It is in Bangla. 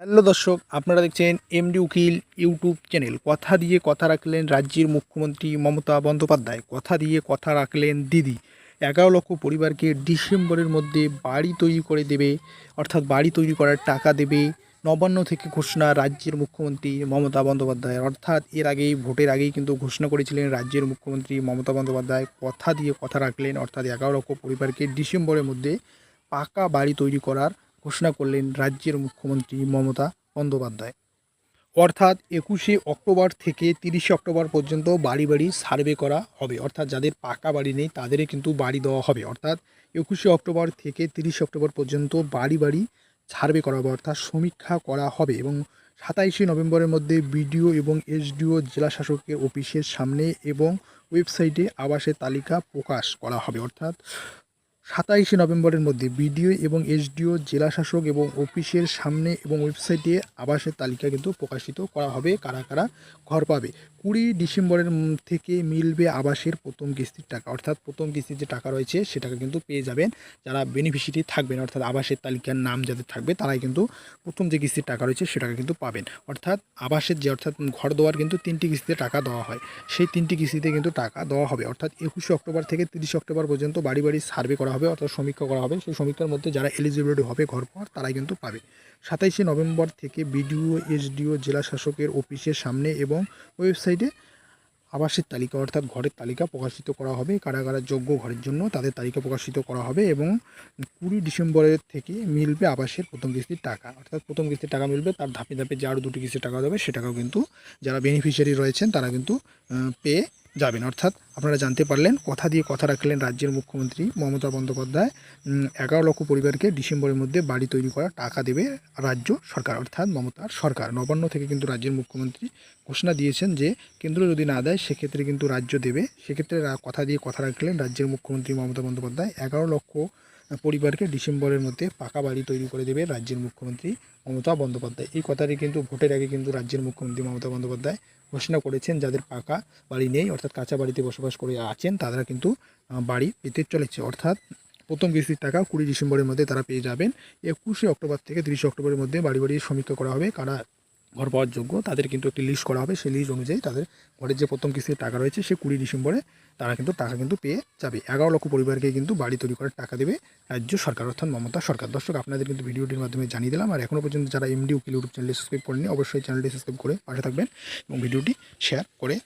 হ্যালো দর্শক, আপনারা দেখছেন এমডি উকিল ইউটিউব চ্যানেল। কথা দিয়ে কথা রাখলেন রাজ্যের মুখ্যমন্ত্রী মমতা বন্দ্যোপাধ্যায়। কথা দিয়ে কথা রাখলেন দিদি। এগারো লক্ষ পরিবারকে ডিসেম্বরের মধ্যে বাড়ি তৈরি করে দেবে, অর্থাৎ বাড়ি তৈরি করার টাকা দেবে নবান্ন থেকে ঘোষণা রাজ্যের মুখ্যমন্ত্রী মমতা বন্দ্যোপাধ্যায় অর্থাৎ এর আগেই, ভোটের আগেই কিন্তু ঘোষণা করেছিলেন রাজ্যের মুখ্যমন্ত্রী মমতা বন্দ্যোপাধ্যায়। কথা দিয়ে কথা রাখলেন, অর্থাৎ এগারো লক্ষ পরিবারকে ডিসেম্বরের মধ্যে পাকা বাড়ি তৈরি করার ঘোষণা করলেন রাজ্যের মুখ্যমন্ত্রী মমতা বন্দ্যোপাধ্যায়। অর্থাৎ একুশে অক্টোবর থেকে তিরিশে অক্টোবর পর্যন্ত বাড়ি বাড়ি সার্ভে করা হবে। অর্থাৎ যাদের পাকা বাড়ি নেই, তাদেরই কিন্তু বাড়ি দেওয়া হবে। অর্থাৎ একুশে অক্টোবর থেকে তিরিশে অক্টোবর পর্যন্ত বাড়ি বাড়ি সার্ভে করা হবে, অর্থাৎ সমীক্ষা করা হবে এবং সাতাইশে নভেম্বরের মধ্যে বিডিও এবং এসডিও, জেলা শাসকের অফিসের সামনে এবং ওয়েবসাইটে আবাসের তালিকা প্রকাশ করা হবে। অর্থাৎ সাতাইশে নভেম্বরের মধ্যে বিডিও এবং এসডিও, জেলা শাসক এবং অফিসের সামনে এবং ওয়েবসাইটে আবাসের তালিকা কিন্তু প্রকাশিত করা হবে, কারা কারা ঘর পাবে। কুড়ি ডিসেম্বরের থেকে মিলবে আবাসের প্রথম কিস্তির টাকা। অর্থাৎ প্রথম কিস্তির যে টাকা রয়েছে, সেটাকে কিন্তু পেয়ে যাবেন যারা বেনিফিশিয়ারি থাকবেন। অর্থাৎ আবাসের তালিকার নাম যাদের থাকবে, তারাই কিন্তু প্রথম যে কিস্তির টাকা রয়েছে, সেটাকে কিন্তু পাবেন। অর্থাৎ আবাসের যে, অর্থাৎ ঘর দেওয়ার কিন্তু তিনটি কিস্তিতে টাকা দেওয়া হয়। সেই তিনটি কিস্তিতে কিন্তু টাকা দেওয়া হবে। অর্থাৎ একুশে অক্টোবর থেকে তিরিশে অক্টোবর পর্যন্ত বাড়ি বাড়ি সার্ভে করা হবে, অর্থাৎ সমীক্ষা করা হবে। সেই সমীক্ষার মধ্যে যারা এলিজিবিলিটি হবে ঘর পাওয়ার তারাই কিন্তু পাবে। সাতাইশে নভেম্বর থেকে বিডিও, এসডিও, জেলা শাসকের অফিসের সামনে এবং ওয়েবসাইটে আবাসের তালিকা অর্থাৎ ঘরের তালিকা প্রকাশিত করা হবে কারা কারা যোগ্য ঘরের জন্য তাদের তালিকা প্রকাশিত করা হবে এবং কুড়ি ডিসেম্বরের থেকে মিলবে আবাসের প্রথম কিস্তির টাকা। অর্থাৎ প্রথম কিস্তির টাকা মিলবে, তার ধাপে ধাপে যে আরও দুটি কিস্তির টাকা দেবে, সেটাকেও কিন্তু যারা বেনিফিশিয়ারি রয়েছেন, তারা কিন্তু পেয়ে যাবেন। অর্থাৎ আপনারা জানতে পারলেন, কথা দিয়ে কথা রাখলেন রাজ্যের মুখ্যমন্ত্রী মমতা বন্দ্যোপাধ্যায় এগারো লক্ষ পরিবারকে ডিসেম্বরের মধ্যে বাড়ি তৈরি করা টাকা দেবে রাজ্য সরকার, অর্থাৎ মমতার সরকার। নবান্ন থেকে কিন্তু রাজ্যের মুখ্যমন্ত্রী ঘোষণা দিয়েছেন যে, কেন্দ্র যদি না দেয়, সেক্ষেত্রে কিন্তু রাজ্য দেবে। সেক্ষেত্রে কথা দিয়ে কথা রাখলেন রাজ্যের মুখ্যমন্ত্রী মমতা বন্দ্যোপাধ্যায়, এগারো লক্ষ পরিবারকে ডিসেম্বরের মধ্যে পাকা বাড়ি তৈরি করে দেবে রাজ্যের মুখ্যমন্ত্রী মমতা বন্দ্যোপাধ্যায়। এই কথাটি কিন্তু ভোটের আগে কিন্তু রাজ্যের মুখ্যমন্ত্রী মমতা বন্দ্যোপাধ্যায় ঘোষণা করেছেন, যাদের পাকা বাড়ি নেই অর্থাৎ কাঁচা বাড়িতে বসবাস করে আছেন, তারা কিন্তু বাড়ি পেতে চলেছে। অর্থাৎ প্রথম কিস্তির টাকা কুড়ি ডিসেম্বরের মধ্যে তারা পেয়ে যাবেন। একুশে অক্টোবর থেকে তিরিশে অক্টোবরের মধ্যে বাড়ি বাড়ি সমীক্ষা করা হবে। কারা ঘর পাওয়ার যোগ্য। তাদের কিন্তু একটি লিস্ট করা হবে। সেই লিস্ট অনুযায়ী তাদের ঘরের যে প্রথম কিস্তির টাকা রয়েছে সে কুড়ি ডিসেম্বরে তারা কিন্তু টাকা কিন্তু পেয়ে যাবে। এগারো লক্ষ পরিবারকে কিন্তু বাড়ি তৈরি করার টাকা দেবে রাজ্য সরকার, অর্থাৎ মমতা সরকার। দর্শক, আপনাদের কিন্তু ভিডিওটির মাধ্যমে জানিয়ে দিলাম, আর এখনও পর্যন্ত যারা এমডি উকিল ইউটিউব চ্যানেলটি সাবস্ক্রাইব করেনি অবশ্যই চ্যানেলটি সাবস্ক্রাইব করে পাশে থাকবেন এবং ভিডিওটি শেয়ার করে